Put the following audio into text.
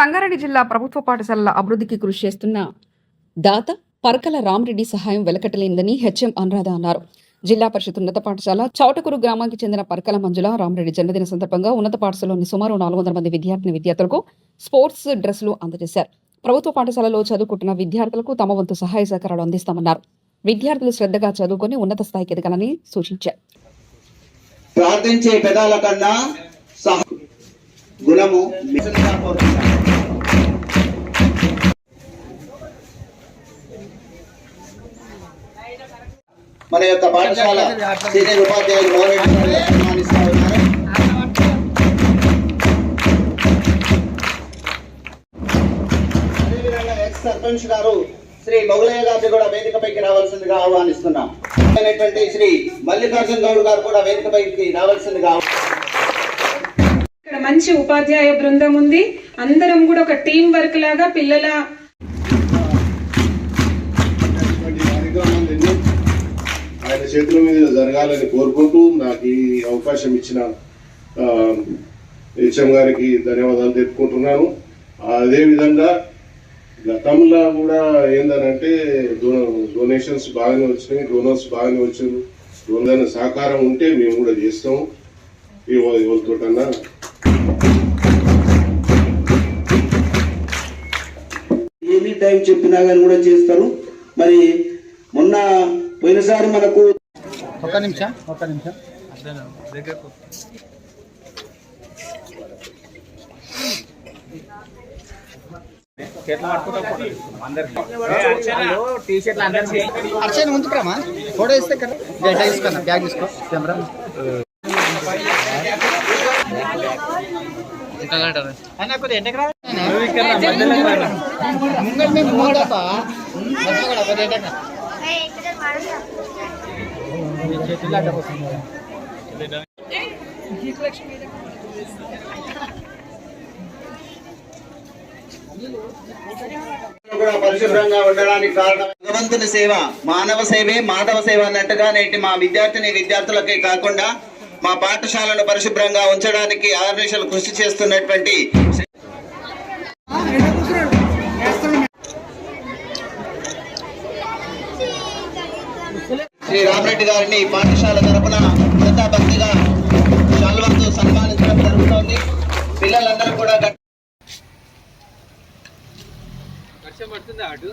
సంగారెడ్డి జిల్లా ప్రభుత్వ పాఠశాలల అభివృద్ధికి కృషి చేస్తున్న దాత పరకల రామరెడ్డి సహాయం వెలకట్టలేనిదని హెచ్ఎం అనురాధ అన్నారు. జిల్లా పరిషత్ ఉన్నత పాఠశాల చౌటకూరు గ్రామానికి చెందిన పరకల మంజుల రామరెడ్డి జన్మదిన సందర్భంగా ఉన్నత పాఠశాలలోని సుమారు నాలుగు వందల మంది విద్యార్థిని విద్యార్థులకు స్పోర్ట్స్ డ్రెస్సులు అందజేశారు. ప్రభుత్వ పాఠశాలలో చదువుకుంటున్న విద్యార్థులకు తమ వంతు సహాయ సహకారాలు అందిస్తామన్నారు. విద్యార్థులు శ్రద్ధగా చదువుకొని ఉన్నత స్థాయికి ఎదగాలని సూచించారు. ప్రార్థించే పెదాల కన్నా గుణము మన యొక్క పాఠశాల సీనియర్ ఉపాధ్యాయులు మోహన్ ఉన్నారు. ఎక్స్ సర్పంచ్ గారు శ్రీ మొగలయ్య గారిని కూడా వేదికపైకి రావాల్సిందిగా ఆహ్వానిస్తున్నాం. శ్రీ మల్లికార్జున గౌడ్ గారు కూడా వేదికపైకి రావాల్సిందిగా మంచి ఉపాధ్యాయ బృందం ఉంది. అందరం కూడా ఒక టీం వర్క్ లాగా పిల్లల ఆయన చేతుల మీద జరగాలని కోరుకుంటూ నాకు ఈ అవకాశం ఇచ్చిన హెచ్ఎం గారికి ధన్యవాదాలు తెలుపుకుంటున్నాను. అదేవిధంగా గతంలో కూడా ఏందనంటే డొనేషన్స్ బాగానే వచ్చినాయి డోనర్స్ బాగానే వచ్చారు డోనర్ సహకారం ఉంటే మేము కూడా చేస్తాము ఎవరితోటన్నా ఎనీ టైం చెప్పినా కానీ కూడా చేస్తారు. మరి మొన్న పోయినసారి మనకు ఒక నిమిషం ఒక నిమిషం. అర్చన ఫోటో ఇస్తే కదా తీసుకున్నా బ్యాగ్ తీసుకో. కెమెరా. పరిశుభ్రంగా ఉండడానికి కారణం భగవంతుని సేవ మానవ సేవే మాధవ సేవ అన్నట్టుగా నేటి మా విద్యార్థిని విద్యార్థులకే కాకుండా మా పాఠశాలను పరిశుభ్రంగా ఉంచడానికి ఆర్నిషలు కృషి చేస్తున్నటువంటి శ్రీ రామరెడ్డి గారిని పాఠశాల తరపున కృతజ్ఞతగా షల్వాతో సన్మానించడం జరుగుతోంది. పిల్లలందరూ కూడా అటు?